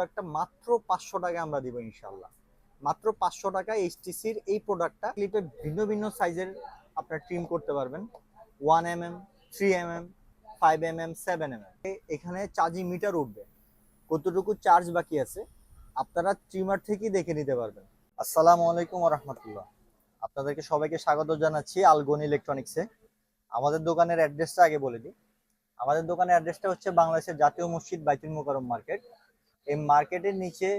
প্রোডাক্টটা মাত্র পাঁচশো টাকা আমরা দিব ইনশাল্লাহ মাত্র পাঁচশো টাকা এইচটিসির এই প্রোডাক্টটা ক্লিপে ভিন্ন ভিন্ন সাইজের আপনার ট্রিম করতে পারবেন। One M M three M M five M M seven M M এখানে চার্জিং মিটার উঠবে। কতটুকু চার্জ বাকি আছে, আপনারা ট্রিমার থেকেই দেখে নিতে পারবেন। আসসালামু আলাইকুম রহমতুল্লাহ। আপনাদেরকে সবাইকে স্বাগত জানাচ্ছি আলগন ইলেকট্রনিক্সে আমাদের দোকানের অ্যাড্রেসটা আগে বলে দিই। আমাদের দোকানের অ্যাড্রেসটা হচ্ছে বাংলাদেশের জাতীয় মসজিদ বাইতুল মোকারম মার্কেট। এই মার্কেটের নিচে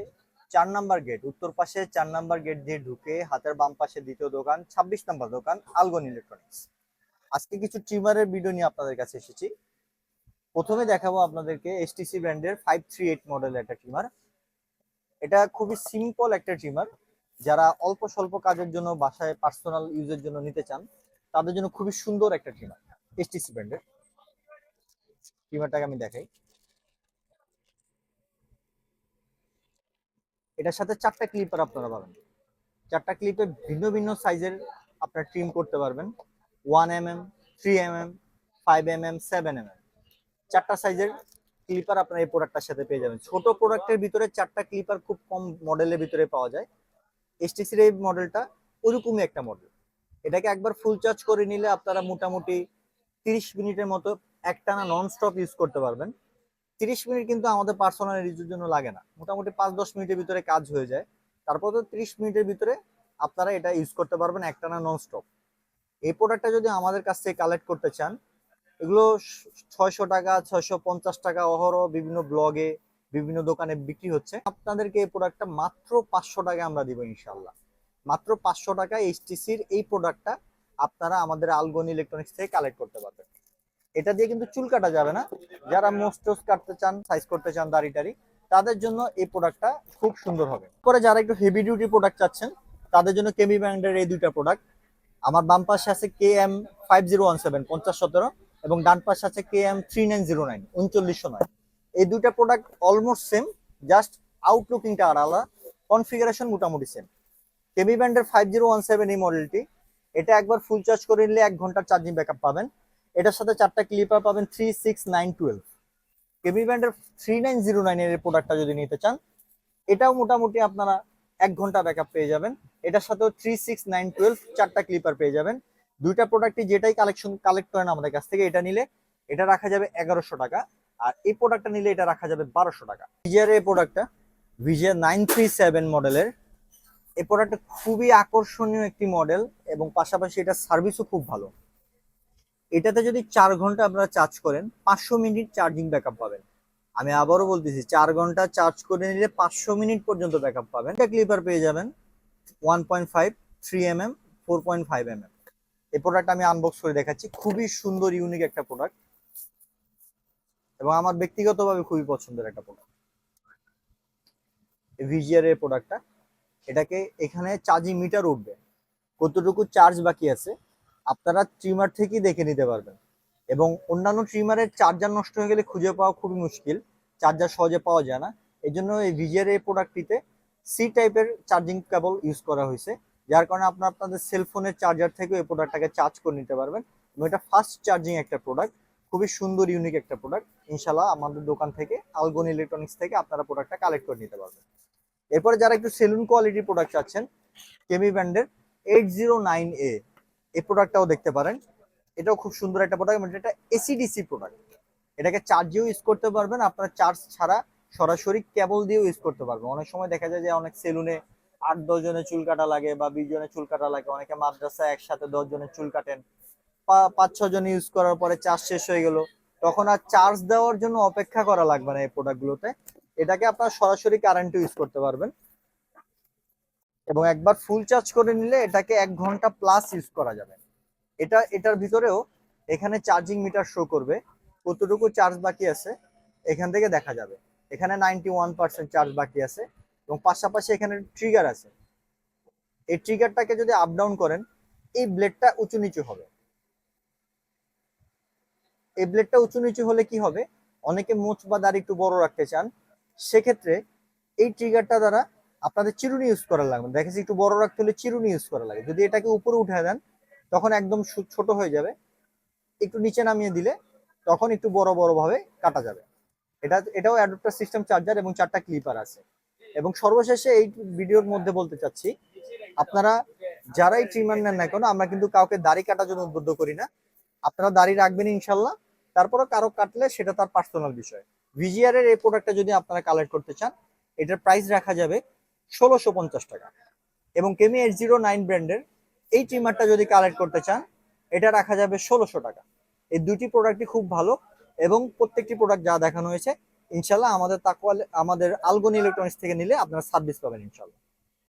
চার নাম্বার গেট, উত্তর পাশে চার নাম্বার গেট দিয়ে ঢুকে হাতের বাম পাশে দ্বিতীয় দোকান, ছাব্বিশ নাম্বার দোকান, আলগন ইলেকট্রনিক্স। আজকে কিছু ট্রিমারের ভিডিও নিয়ে আপনাদের কাছে এসেছি। প্রথমে দেখাবো আপনাদেরকে এসটিসি ব্র্যান্ডের ফাইভ থ্রি এইট মডেল একটা ট্রিমার এটা খুবই সিম্পল একটা ট্রিমার যারা অল্প স্বল্প কাজের জন্য বাসায় পার্সোনাল ইউজের জন্য নিতে চান, তাদের জন্য খুবই সুন্দর একটা ট্রিমার এসটিসি ব্র্যান্ডের ট্রিমারটাকে আমি দেখাই। এটার সাথে চারটা ক্লিপার আপনারা পাবেন। চারটা ক্লিপে ভিন্ন ভিন্ন সাইজের আপনার ট্রিম করতে পারবেন। One M M three M M five M M seven M M চারটা সাইজের ক্লিপার আপনার এই প্রোডাক্টটার সাথে পেয়ে যাবেন। ছোট প্রোডাক্টের ভিতরে চারটা ক্লিপার খুব কম মডেলের ভিতরে পাওয়া যায়। এসটিসির এই মডেলটা ওরকমই একটা মডেল এটাকে একবার ফুল চার্জ করে নিলে আপনারা মোটামুটি তিরিশ মিনিটের মতো একটানা নন স্টপ ইউজ করতে পারবেন। তিরিশ মিনিট কিন্তু আমাদের পার্সোনাল ইউজের জন্য লাগে না। মোটামুটি পাঁচ দশ মিনিটের ভিতরে কাজ হয়ে যায়। তারপর তো তিরিশ মিনিটের ভিতরে আপনারা এটা ইউজ করতে পারবেন একটানা নন স্টপ এই প্রোডাক্টটা যদি আমাদের কাছ থেকে কালেক্ট করতে চান, এগুলো ছয়শো টাকা, ছয়শো পঞ্চাশ টাকা অহরহ বিভিন্ন ব্লগে বিভিন্ন দোকানে বিক্রি হচ্ছে। আপনাদেরকে এই প্রোডাক্টটা মাত্র পাঁচশো টাকা আমরা দিব ইনশাল্লাহ মাত্র পাঁচশো টাকা এইচটিসির এই প্রোডাক্টটা আপনারা আমাদের আলগন ইলেকট্রনিক্স থেকে কালেক্ট করতে পারবেন। এটা দিয়ে কিন্তু চুল কাটা যাবে না। যারা মোস্টোস কাটতে চান সাইজ করতে চান দাড়ি টাড়ি, তাদের জন্য এই প্রোডাক্টটা খুব সুন্দর হবে। পরে যারা একটু হেভি ডিউটি প্রোডাক্ট চাচ্ছেন, তাদের জন্য কেমি ব্র্যান্ডের এই দুইটা প্রোডাক্ট আমার বাম পাশে আছে K M five zero one seven পঞ্চাশ সতেরো, এবং ডান পাশে আছে K M three nine zero nine উনচল্লিশশো নয়। এই দুইটা প্রোডাক্ট অলমোস্ট সেম জাস্ট আউটলুকিংটা আলাদা কনফিগারেশন মোটামুটি সেম কেমি ব্র্যান্ডের ফাইভ জিরো ওয়ান সেভেন এই মডেলটি এটা একবার ফুল চার্জ করে নিলে এক ঘণ্টার চার্জিং ব্যাকআপ পাবেন। এটার সাথে চারটা ক্লিপার পাবেন three six nine twelve Kemei ব্র্যান্ডের থ্রি নাইন জিরো নাইনের প্রোডাক্টটা যদি নিতে চান, এটাও মোটামুটি আপনারা এক ঘণ্টা ব্যাকআপ পেয়ে যাবেন। এটার সাথেও থ্রি সিক্স নাইন টুয়েলভ চারটা ক্লিপার পেয়ে যাবেন। দুইটা প্রোডাক্টই যেটাই কালেকশন কালেক্ট করেন আমাদের কাছ থেকে, এটা নিলে এটা রাখা যাবে এগারোশো টাকা। আর এই প্রোডাক্টটা নিলে এটা রাখা যাবে বারোশো টাকা। ভিজিয়ার এই প্রোডাক্টটা ভিজিয়ার নাইন থ্রি সেভেন মডেলের এই প্রোডাক্টটা খুবই আকর্ষণীয় একটি মডেল এবং পাশাপাশি এটা সার্ভিসও খুব ভালো। এটাতে যদি চার ঘণ্টা আপনারা চার্জ করেন, পাঁচশো মিনিট চার্জিং ব্যাকআপ পাবেন। আমি আবারও বলতেছি, চার ঘণ্টা চার্জ করে নিলে পাঁচশো মিনিট পর্যন্ত ব্যাকআপ পাবেন। এটা ক্লিপার পেয়ে যাবেন one point five three M M four point five M M এই প্রোডাক্ট আমি আনবক্স করে দেখাচ্ছি, খুবই সুন্দর ইউনিক একটা প্রোডাক্ট এবং আমার ব্যক্তিগতভাবে খুবই পছন্দের একটা প্রোডাক্ট ভিজিআর এর প্রোডাক্টটা এটাকে এখানে চার্জিং মিটার উঠবে। কতটুকু চার্জ বাকি আছে? আপনারা ট্রিমার থেকেই দেখে নিতে পারবেন। এবং অন্যান্য ট্রিমারের চার্জার নষ্ট হয়ে গেলে খুঁজে পাওয়া খুবই মুশকিল। চার্জার সহজে পাওয়া যায় না। এই জন্য এই ভিজিআর এই প্রোডাক্টটিতে সি টাইপের চার্জিং কেবল ইউজ করা হয়েছে। যার কারণে আপনার আপনাদের সেলফোনের চার্জার থেকেও এই প্রোডাক্টটাকে চার্জ করে নিতে পারবেন। এবং এটা ফাস্ট চার্জিং একটা প্রোডাক্ট খুবই সুন্দর ইউনিক একটা প্রোডাক্ট ইনশাল্লাহ আমাদের দোকান থেকে আলগন ইলেকট্রনিক্স থেকে আপনারা প্রোডাক্টটা কালেক্ট করে নিতে পারবেন। এরপরে যারা একটু সেলুন কোয়ালিটির প্রোডাক্ট চাচ্ছেন কেমি ব্র্যান্ডের এইট জিরো নাইন এ এই প্রোডাক্টটাও দেখতে পারেন। এটাও খুব সুন্দর একটা প্রোডাক্ট মানে এটা এসিডিসি প্রোডাক্ট এটাকে চার্জেও ইউজ করতে পারবেন, আপনারা চার্জ ছাড়া সরাসরি কেবল দিয়েও ইউজ করতে পারবেন। অনেক সময় দেখা যায় যে অনেক সেলুনে আট দশ জনের চুল কাটা লাগে বা বিশ জনের চুল কাটা লাগে, অনেকে মাদ্রাসায় একসাথে দশ জনের চুল কাটেন। পাঁচ, ছ জন ইউজ করার পরে চার্জ শেষ হয়ে গেল। তখন আর চার্জ দেওয়ার জন্য অপেক্ষা করা লাগবে না এই প্রোডাক্টগুলোতে এটাকে আপনারা সরাসরি কারেন্টও ইউজ করতে পারবেন। এবং একবার ফুল চার্জ করে নিলে এটাকে এক ঘণ্টা প্লাস ইউজ করা যাবে। এটা, এটার ভিতরেও এখানে চার্জিং মিটার শো করবে। কতটুকু চার্জ বাকি আছে এখান থেকে দেখা যাবে। এখানে নাইনটি ওয়ান পার্সেন্ট চার্জ বাকি আছে এবং পাশাপাশি এখানে ট্রিগার আছে। এই ট্রিগারটাকে যদি আপ ডাউন করেন, এই ব্লেডটা উঁচু নিচু হবে। এই ব্লেডটা উঁচু নিচু হলে কি হবে? অনেকে মোচ বা দাড়ি একটু বড় রাখতে চান। সেক্ষেত্রে এই ট্রিগারটা দ্বারা আপনাদের চিরুনি ইউজ করা লাগবে দেখেছি একটু বড় রাখতে হলে চিরুনি ইউজ করা লাগে। যদি এটাকে উপরে উঠে দেন, তখন একদম ছোট হয়ে যাবে। একটু নিচে নামিয়ে দিলে, তখন একটু বড় বড় ভাবে কাটা যাবে। এটা, এটাও অ্যাডাপ্টার সিস্টেম চার্জার এবং চারটা ক্লিপার আছে। এবং সর্বশেষে এই ভিডিওর মধ্যে বলতে চাচ্ছি, আপনারা যারাই ট্রিমার নেন না কেন, আমরা কিন্তু কাউকে দাড়ি কাটার জন্য উদ্বুদ্ধ করি না। আপনারা দাড়ি রাখবেন ইনশাল্লাহ। তারপরে কারও কাটলে সেটা তার পার্সোনাল বিষয়। ভিজিআর এর এই প্রোডাক্টটা যদি আপনারা কালেক্ট করতে চান, এটার প্রাইস রাখা যাবে ষোলোশো পঞ্চাশ টাকা। এবং কেমি এইট জিরো নাইন ব্র্যান্ডের এই ট্রিমারটা যদি কালেক্ট করতে চান, এটা রাখা যাবে ষোলোশো টাকা। এই দুটি প্রোডাক্টই খুব ভালো এবং প্রত্যেকটি প্রোডাক্ট যা দেখানো হয়েছে, ইনশাল্লাহ আমাদের তাকওয়াল আমাদের আলগনি ইলেকট্রনিক্স থেকে নিলে আপনারা সার্ভিস পাবেন ইনশাল্লাহ।